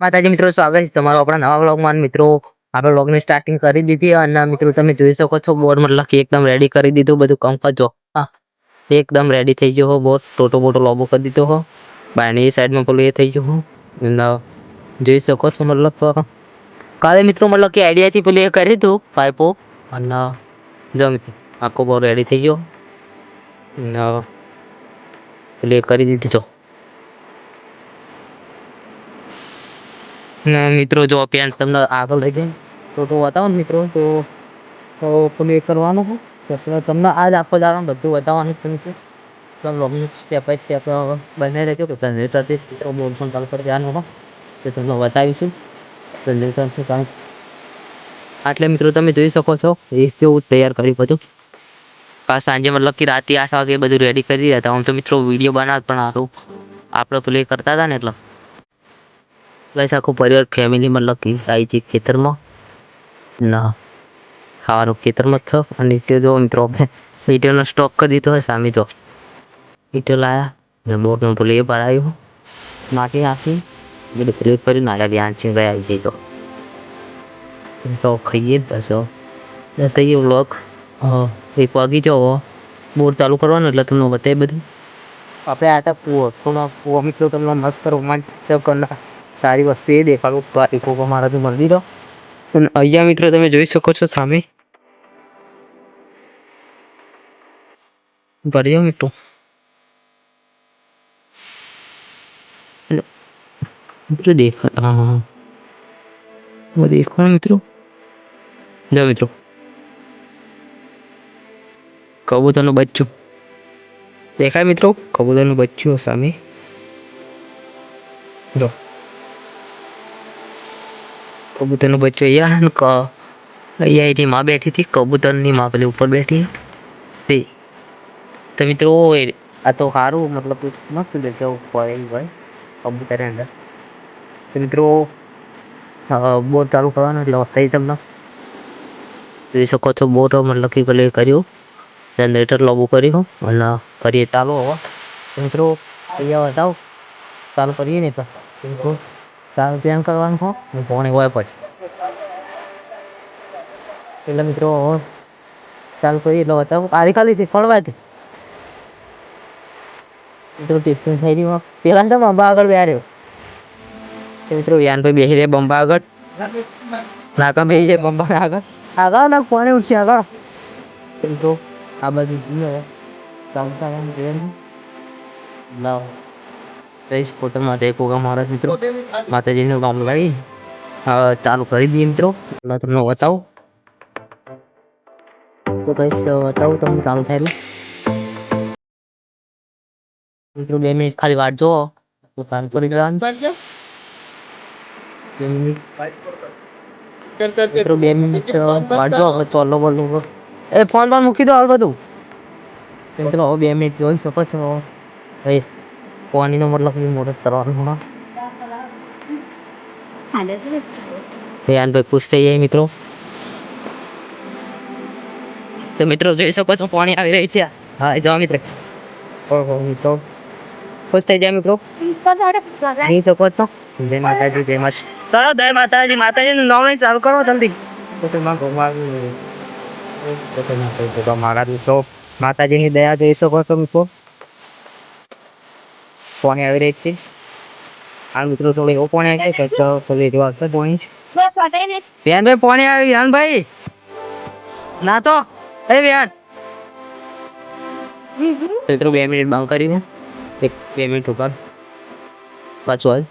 માતાજી મિત્રો, સ્વાગત છે તમારું આપણા નવા વ્લોગમાં. મિત્રો, આપણે વ્લોગની સ્ટાર્ટિંગ કરી દીધી અને મિત્રો, તમે જોઈ શકો છો બોર્ડ મતલબ કે એકદમ રેડી કરી દીધું બધું કામકાજ જો, હા, એકદમ રેડી થઈ ગયો હો બોર્ડ ટોટો બોટો લોબો કરી દીધો હો. બાયની સાઈડમાં પેલું એ થઈ ગયું હો. અને જોઈ શકો છો, મતલબ તો કાલે મિત્રો, મતલબ કે આઈડિયાથી પેલું એ કરી હતું પાઇપો અને જો મિત્રો, આખો બોર્ડ રેડી થઈ ગયો. અને પેલું એ કરી દીધી, જો. મિત્રો, જો પેન્ટ તમને આગળ લઈ જઈને તો તો બતાવો મિત્રો, તો તો એ કરવાનું છે તમને આજ આખો દાડો બધું બતાવવાનું જ તમને છે તો સ્ટેપ બાય સ્ટેપ બને રહેજો કે જનરેટરથી મિત્રો પણ ચાલુ કરી દેવાનું હો. તો તમને બતાવીશું. જનરેટર છે કારણ આટલે, મિત્રો, તમે જોઈ શકો છો, એ કેવું તૈયાર કર્યું બધું. કાલ સાંજે મતલબ કે રાતે આઠ વાગે બધું રેડી કરી રહ્યા હતા. આમ તો મિત્રો વીડિયો બનાવ પણ સારું આપણે પ્લે કરતા હતા ને, એટલે. બસ આખું પરિવાર ફેમિલી મતલબ કે આવી છે ખેતરમાં. ના, ખાવાનું ખેતરમાં જ છો અને તે જો મિત્રો ઈટોનો સ્ટોક કરી દીધો હોય સામે જો. ઈટો લાયા. ને બોટનું ભૂલી ભરાયું માટી નાખી બધું પ્રયોગ કર્યું નાના ધ્યાન છે ગયા આવી જઈ તો તો ખાઈએ જ થઈ ને બ્લોક એક વાગી જવો બોર ચાલુ કરવાનું એટલે તમને બતાવી બધું. આપણે આ હતા કૂવો, થોડો કૂવો, મિત્રો, તમને મસ્ત રોમાંચક કરનાર સારી વસ્તુ એ દેખાડું. તો આ ઇકો મહારાજનું મંદિર અને અહીંયા મિત્રો તમે જોઈ શકો છો સામે. ભર્યો મિત્રો મિત્રો દેખ, હા હા દેખો મિત્રો. જો મિત્રો. કબૂતરનું બચ્ચું. દેખાય મિત્રો, કબૂતરનું બચ્ચું સામે. જો. કબૂતરનું બચ્ચું અહીંયા ને ક, અહીંયા એની માં બેઠી હતી, કબૂતરની માં પેલી ઉપર બેઠી તે. તો મિત્રો, એ આ તો સારું, મતલબ કે મસ્ત જગ્યા ઉપર એ ભાઈ કબૂતર અંદર. તો મિત્રો બોટ ચાલુ કરવાનું એટલે થઈ તમને. જોઈ શકો છો, બોટ મતલબ કે પેલું એ કર્યું. જનરેટર લોબું કર્યું. અને કરીએ ચાલુ હવે. તો મિત્રો, અહીંયા બતાવો ચાલુ કરીએ ને તો. ચાલુ ધ્યાન કરવાનું હો, હું પોણી હોય પછી એટલે મિત્રો, ચાલુ કરી એટલો બતાવો. આરી ખાલી ફળવાથી મિત્રો, ટિફિન થઈ રહ્યું પેલા તો બંબા આગળ વેર્યો એ મિત્રો, વ્યાનભાઈ બેસી રહે બંબા આગળ. નાકા બેસી જાય બંબા આગળ. આગળ ના કોને ઉઠશે, આગળ. તો મિત્રો, આ બાજુ જોઈએ ચાલતા ટ્રેન. લાવ. રહીશ પોટર માટે એક વખત મારા મિત્રો માતાજીનું કામ હવે ચાલુ કરી દઈએ મિત્રો તમને બતાવું તો કહીશ બતાવું તમને ચાલુ થાય મિત્રો બે મિનિટ ખાલી વાટ જુઓ તો કામ કરી દેવાનું બે મિનિટ મિત્રો બે મિનિટ વાટ હવે ચોલો બોલો એ ફોન પર મૂકી દો હાલ બધું મિત્રો બે મિનિટ જોઈ શકો છો ભાઈ પાણીનો મતલબ કે તરવાનું કરવાનો હમણાં ભાઈ ખુશ થઈ જાય મિત્રો તો મિત્રો જોઈ શકો છો પાણી આવી રહી છે હા જો મિત્રો ઓહો મિત્રો ખુશ થઈ જાય મિત્રો નહીં શકો છો જય માતાજી જય માતા ચલો જય માતાજી માતાજીનું નામ લઈને ચાલુ કરો જલ્દી તેમાં ભગવાન તો મારા દયા જોઈ શકો છો મિત્રો પાણી આવી રહી છે. આ મિત્રો થોડો એવો પાણી આવી જાય પછી થોડી એવો આવશે બેન વ્યાનભાઈ પાણી આવી વ્યાનભાઈ ના તો એ વ્યાન મિત્રો બે મિનિટ બંધ કરીને એક બે મિનિટ ઉપર પાછું હાલ.